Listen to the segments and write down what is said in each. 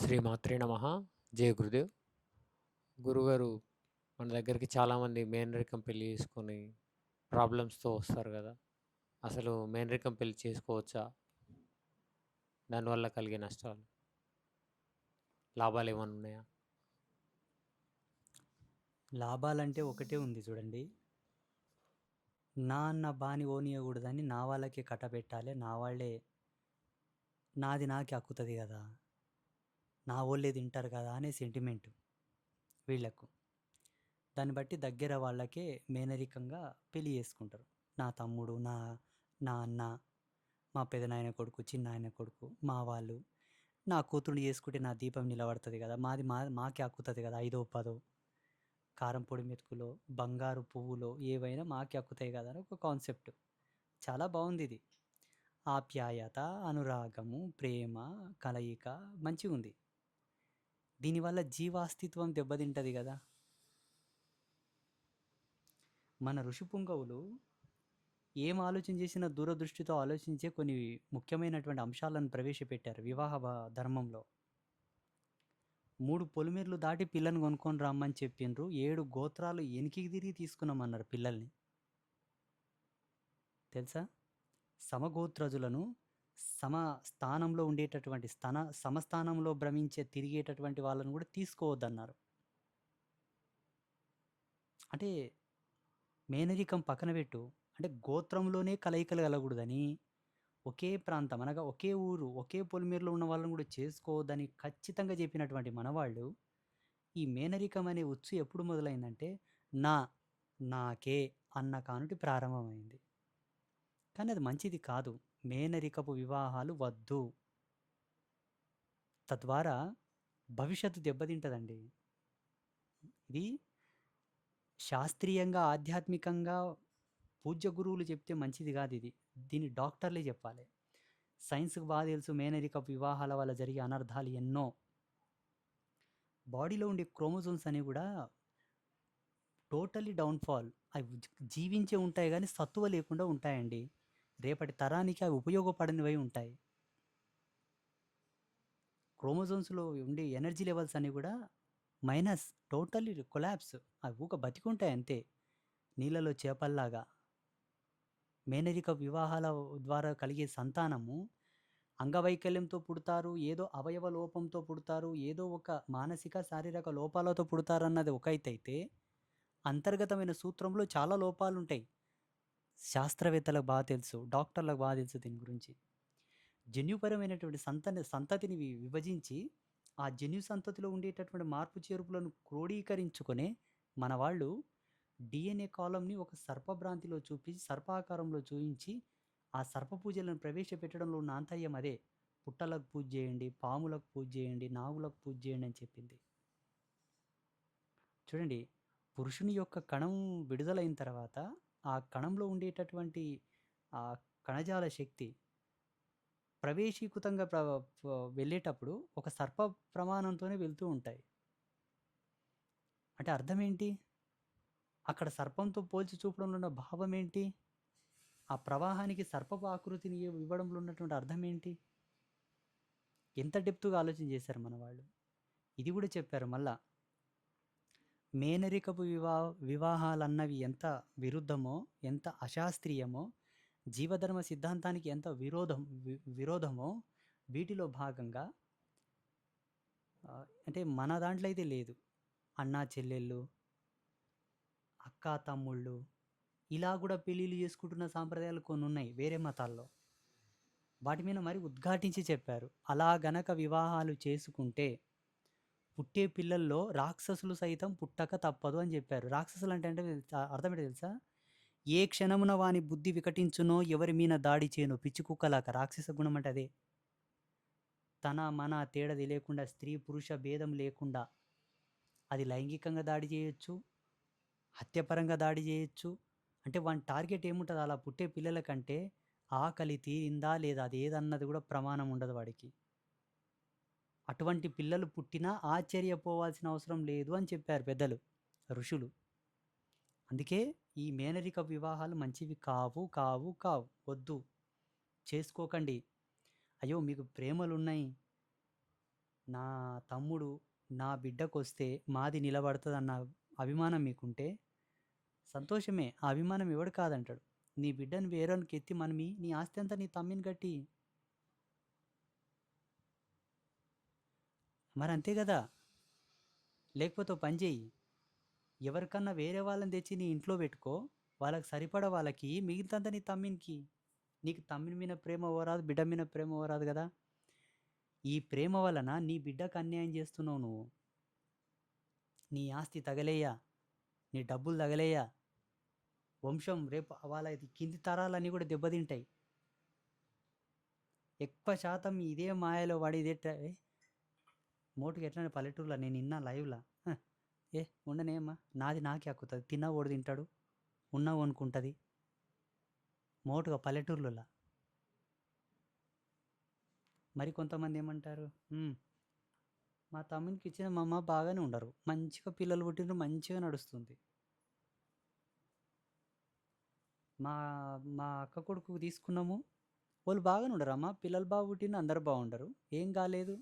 శ్రీమాత్రే నమ. జయ గురుదేవ్. గురుగారు మన దగ్గరికి చాలామంది మేనరికం పెళ్ళి చేసుకొని ప్రాబ్లమ్స్తో వస్తారు కదా. అసలు మేనరికం పెళ్ళి చేసుకోవచ్చా? దానివల్ల కలిగే నష్టాలు లాభాలు ఏమైనా ఉన్నాయా? లాభాలంటే ఒకటే ఉంది చూడండి. నా అన్న బాని ఓనియకూడదని నా వాళ్ళకే కట్టబెట్టాలి నా వాళ్ళే నాది నాకే అక్కుతుంది కదా. నా వాళ్ళే తింటారు కదా అనే సెంటిమెంట్ వీళ్ళకు. దాన్ని బట్టి దగ్గర వాళ్ళకే మేనరికంగా పెళ్ళి చేసుకుంటారు. నా తమ్ముడు నా నా అన్న మా పెదనాయన కొడుకు చిన్న ఆయన కొడుకు మా వాళ్ళు. నా కూతురుని చేసుకుంటే నా దీపం నిలబడుతుంది కదా మాది మా మాకే అక్కుతుంది కదా ఐదో పదో. కారం పొడి మెతుకులో బంగారు పువ్వులో ఏవైనా మాకే అక్కుతాయి కదా అని ఒక కాన్సెప్ట్. చాలా బాగుంది ఇది. ఆప్యాయత అనురాగము ప్రేమ కలయిక మంచిగా ఉంది దీనివల్ల జీవాస్తిత్వం దెబ్బతింటుంది కదా. మన ఋషి పుంగవులు ఏం ఆలోచన చేసినా దూరదృష్టితో ఆలోచించే కొన్ని ముఖ్యమైనటువంటి అంశాలను ప్రవేశపెట్టారు వివాహ ధర్మంలో. మూడు పొలిమేర్లు దాటి పిల్లని కొనుక్కొని రమ్మని చెప్పిండ్రు ఏడు గోత్రాలు ఎనికి తిరిగి తీసుకున్నామన్నారు పిల్లల్ని. తెలుసా? సమగోత్రజులను సమ స్థానంలో ఉండేటటువంటి స్థన సమస్థానంలో భ్రమించే తిరిగేటటువంటి వాళ్ళని కూడా తీసుకోవద్దన్నారు. అంటే మేనరికం పక్కన పెట్టు. అంటే గోత్రంలోనే కలయికలు కలగకూడదని ఒకే ప్రాంతం అనగా ఒకే ఊరు ఒకే పొలిమేరులో ఉన్న వాళ్ళని కూడా చేసుకోవద్దని ఖచ్చితంగా చెప్పినటువంటి మనవాళ్ళు ఈ మేనరికం అనే ఉచ్చు ఎప్పుడు మొదలైందంటే నా నాకే అన్న కానుటి ప్రారంభమైంది. కానీ అది మంచిది కాదు. మేనరికపు వివాహాలు వద్దు. తద్వారా భవిష్యత్తు దెబ్బతింటదండి. ఇది శాస్త్రీయంగా ఆధ్యాత్మికంగా పూజ్య గురువులు చెప్తే మంచిది కాదు ఇది. దీన్ని డాక్టర్లే చెప్పాలి. సైన్స్కి బాగా తెలుసు మేనరిక వివాహాల వల్ల జరిగే అనర్థాలు ఎన్నో. బాడీలో ఉండే క్రోమోజోమ్స్ అనేవి కూడా టోటలీ డౌన్ఫాల్. అవి జీవించే ఉంటాయి కానీ సత్తువ లేకుండా ఉంటాయండి. రేపటి తరానికి అవి ఉపయోగపడనివై ఉంటాయి. క్రోమోజోన్స్లో ఉండే ఎనర్జీ లెవెల్స్ అన్నీ కూడా మైనస్ టోటల్లీ కొలాప్స్. అవి ఊక బతికుంటాయి అంతే. నీళ్ళలో చేపల్లాగా. మేనరిక వివాహాల ద్వారా కలిగే సంతానము అంగవైకల్యంతో పుడతారు ఏదో అవయవ లోపంతో పుడతారు ఏదో ఒక మానసిక శారీరక లోపాలతో పుడతారన్నది ఒకైతే అయితే అంతర్గతమైన సూత్రంలో చాలా లోపాలు ఉంటాయి శాస్త్రవేత్తలకు బాగా తెలుసు డాక్టర్లకు బాగా తెలుసు దీని గురించి. జన్యుపరమైనటువంటి సంతని సంతతిని విభజించి ఆ జన్యు సంతతిలో ఉండేటటువంటి మార్పు చేర్పులను క్రోడీకరించుకొని మన వాళ్ళు డిఎన్ఏ కాలంని ఒక సర్పభ్రాంతిలో చూపించి సర్పాకారంలో చూపించి ఆ సర్ప పూజలను ప్రవేశపెట్టడంలో ఉన్న ఆంతర్యం అదే. పుట్టలకు పూజ చేయండి పాములకు పూజ చేయండి నాగులకు పూజ చేయండి అని చెప్పింది. చూడండి పురుషుని యొక్క కణం విడుదలైన తర్వాత ఆ కణంలో ఉండేటటువంటి ఆ కణజాల శక్తి ప్రవేశీకృతంగా ప్ర వెళ్ళేటప్పుడు ఒక సర్ప ప్రమాణంతోనే వెళ్తూ ఉంటాయి. అంటే అర్థం ఏంటి అక్కడ సర్పంతో పోల్చి చూపడంలో ఉన్న భావం ఏంటి ఆ ప్రవాహానికి సర్పపు ఆకృతిని ఇవ్వడంలో ఉన్నటువంటి అర్థం ఏంటి ఎంత డెప్త్గా ఆలోచన చేశారు మన వాళ్ళు ఇది కూడా చెప్పారు మళ్ళా. మేనరికపు వివా వివాహాలన్నవి ఎంత విరుద్ధమో ఎంత అశాస్త్రీయమో జీవధర్మ సిద్ధాంతానికి ఎంత విరోధం విరోధమో వీటిలో భాగంగా అంటే మన దాంట్లో అయితే లేదు. అన్నా చెల్లెళ్ళు అక్క తమ్ముళ్ళు ఇలా కూడా పెళ్ళిళ్ళు చేసుకుంటున్న సాంప్రదాయాలు కొన్ని ఉన్నాయి వేరే మతాల్లో. వాటి మీద మరి ఉద్ఘాటించి చెప్పారు. అలా గనక వివాహాలు చేసుకుంటే పుట్టే పిల్లల్లో రాక్షసులు సైతం పుట్టక తప్పదు అని చెప్పారు. రాక్షసులు అంటే అంటే అర్థమేంటి తెలుసా? ఏ క్షణమున వాని బుద్ధి వికటించునో ఎవరి మీద దాడి చేయను పిచ్చి కుక్కలాక రాక్షస గుణం అంటే అదే. తన మన తేడది లేకుండా స్త్రీ పురుష భేదం లేకుండా అది లైంగికంగా దాడి చేయొచ్చు హత్యపరంగా దాడి చేయొచ్చు. అంటే వాని టార్గెట్ ఏముంటుంది? అలా పుట్టే పిల్లల కంటే ఆకలి తీరిందా లేదా? అది ఏదన్నది కూడా ప్రమాణం ఉండదు వాడికి. అటువంటి పిల్లలు పుట్టినా ఆశ్చర్యపోవాల్సిన అవసరం లేదు అని చెప్పారు పెద్దలు ఋషులు అందుకే ఈ మేనరిక వివాహాలు మంచివి కావు కావు కావు వద్దు చేసుకోకండి అయ్యో మీకు ప్రేమలు ఉన్నాయి నా తమ్ముడు నా బిడ్డకొస్తే మాది నిలబడతదన్న అభిమానం మీకుంటే సంతోషమే. ఆ అభిమానం ఎవడు కాదంటాడు. నీ బిడ్డని వేరోనికి ఎత్తి మనమి నీ ఆస్తి అంతా నీ తమ్మిని గట్టి. మరి అంతే కదా లేకపోతే పని చేయి ఎవరికన్నా వేరే వాళ్ళని తెచ్చి నీ ఇంట్లో పెట్టుకో వాళ్ళకి సరిపడా వాళ్ళకి మిగతాదంతా నీ తమ్మినికి. నీకు తమ్మిని మీద ప్రేమ ఓరాదు, బిడ్డ మీద ప్రేమ ఓరాదు కదా ఈ ప్రేమ వలన నీ బిడ్డకు అన్యాయం చేస్తున్నావు నువ్వు. నీ ఆస్తి తగలేయా. నీ డబ్బులు తగలేయా. వంశం రేపు వాళ్ళ కింది తరాలన్నీ కూడా దెబ్బతింటాయి. ఎక్కువ శాతం ఇదే మాయలో వాడి ఇదే మోటుకి ఏ మోటుగా పల్లెటూరులో నేను నిన్న లైవ్లా ఏ ఉండనేమ్మా నాది నాకే హక్కుతుంది తిన్నా ఓడి తింటాడు. ఉన్నవోనికుంటది. మోటుగా పల్లెటూర్లలో మరి కొంతమంది ఏమంటారు? మా తమ్మునికి ఇచ్చిన మా అమ్మ బాగానే ఉండరు. మంచిగా పిల్లలు పుట్టినరు మంచిగా నడుస్తుంది. మా మా అక్క కొడుకు తీసుకున్నాము. వాళ్ళు బాగానే ఉండరు అమ్మ. పిల్లలు బాగా పుట్టిన అందరు బాగుండరు. ఏం కాలేదు.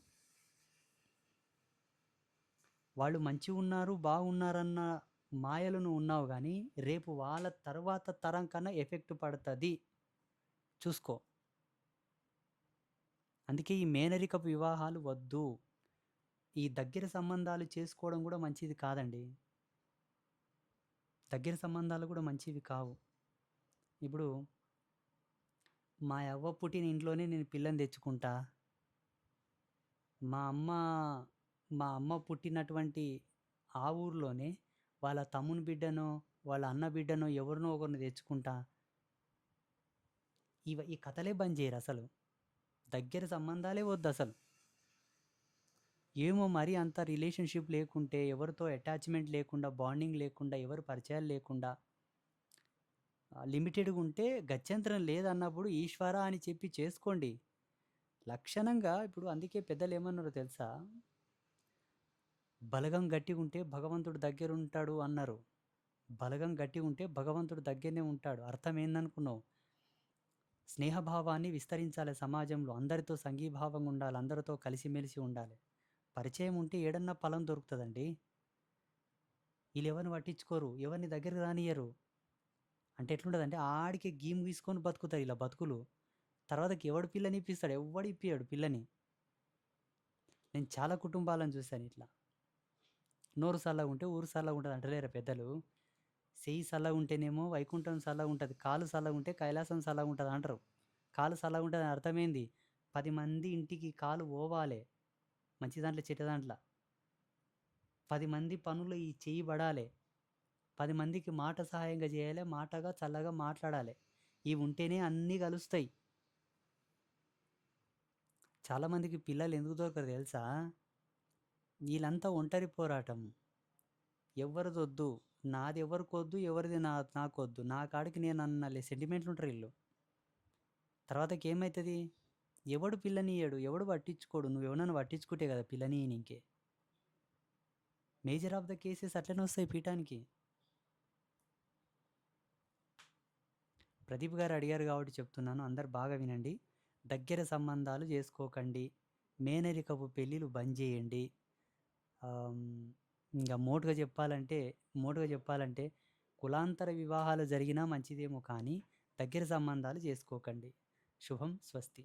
వాళ్ళు మంచిగున్నారు, బాగున్నారన్న మాయలను ఉన్నావు కానీ రేపు వాళ్ళ తర్వాత తరం కన్నా ఎఫెక్ట్ పడుతుంది చూసుకో. అందుకే ఈ మేనరికపు వివాహాలు వద్దు. ఈ దగ్గర సంబంధాలు చేసుకోవడం కూడా మంచిది కాదండి. దగ్గర సంబంధాలు కూడా మంచివి కావు. ఇప్పుడు మా అవ్వ పుట్టిన ఇంట్లోనే నేను పిల్లని తెచ్చుకుంటా. మా అమ్మ మా అమ్మ పుట్టినటువంటి ఆ ఊర్లోనే వాళ్ళ తమ్ముని బిడ్డనో, వాళ్ళ అన్న బిడ్డనో ఎవరినో ఒకరిని తెచ్చుకుంటా. ఇవ ఈ కథలే బంద్ చేయరు అసలు దగ్గర సంబంధాలే వద్దు అసలు ఏమో మరి అంత రిలేషన్‌షిప్ లేకుంటే, ఎవరితో అటాచ్‌మెంట్ లేకుండా, బాండింగ్ లేకుండా, ఎవరి పరిచయాలు లేకుండా లిమిటెడ్గా ఉంటే గత్యంతరం లేదన్నప్పుడు ఈశ్వర అని చెప్పి చేసుకోండి. లక్షణంగా ఇప్పుడు అందుకే పెద్దలేమన్నారో తెలుసా? బలగం గట్టిగుంటే భగవంతుడు దగ్గర ఉంటాడు అన్నారు. బలగం గట్టిగుంటే భగవంతుడు దగ్గరనే ఉంటాడు. అర్థం ఏందనుకున్నావు? స్నేహభావాన్ని విస్తరించాలి సమాజంలో. అందరితో సంఘీభావంగా ఉండాలి. అందరితో కలిసిమెలిసి ఉండాలి. పరిచయం ఉంటే ఏడన్నా ఫలం వీళ్ళు ఎవరిని పట్టించుకోరు. ఎవరిని దగ్గరికి రానియరు అంటే ఎట్లుంటుందంటే ఆడికి గీమ్ గీసుకొని బతుకుతారు ఇలా బతుకులు. తర్వాతకి ఎవడు పిల్లని ఇప్పిస్తాడు? ఎవడు ఇప్పియాడు పిల్లని. నేను చాలా కుటుంబాలను చూశాను ఇట్లా. నోరు సల్లగుంటే ఊరు సల్లగుంటది అంటలేరా పెద్దలు? చెయ్యి సల్లగుంటేనేమో వైకుంఠం సల్లగుంటది. కాలు సల్లగుంటే కైలాసం సల్లగా ఉంటుంది అంటారు కాలు చల్లగా ఉంటుంది అని అర్థమైంది పది మంది ఇంటికి కాలు పోవాలే. మంచి దాంట్లో, చెట్టు దాంట్లో పది మంది పనులు ఈ చెయ్యి పడాలి పది మందికి మాట సహాయంగా చేయాలి మాటగా చల్లగా మాట్లాడాలి ఇవి ఉంటేనే అన్నీ కలుస్తాయి. చాలామందికి పిల్లలు ఎందుకు దొరకరు తెలుసా? వీళ్ళంతా ఒంటరి పోరాటం. ఎవరిదొద్దు నాది ఎవరికొద్దు. ఎవరిది నా నాకొద్దు. నా కాడికి నేను అన్నలే సెంటిమెంట్లు ఉంటారు వీళ్ళు తర్వాతకి ఏమవుతుంది ఎవడు పిల్లనియ్యడు. ఎవడు పట్టించుకోడు. నువ్వు ఎవరన్నా పట్టించుకుంటే కదా పిల్లనియనీకే. మేజర్ ఆఫ్ ద కేసెస్ అట్లనే వస్తాయి పీఠానికి. ప్రదీప్ గారు అడిగారు కాబట్టి చెప్తున్నాను. అందరు బాగా వినండి. దగ్గర సంబంధాలు చేసుకోకండి మేనరికపు పెళ్ళిళ్ళు బంద్ చేయండి ఇంకా మోటుగా చెప్పాలంటే మోటుగా చెప్పాలంటే కులాంతర వివాహాలు జరిగినా మంచిదేమో కానీ, దగ్గర సంబంధాలు చేసుకోకండి శుభం స్వస్తి.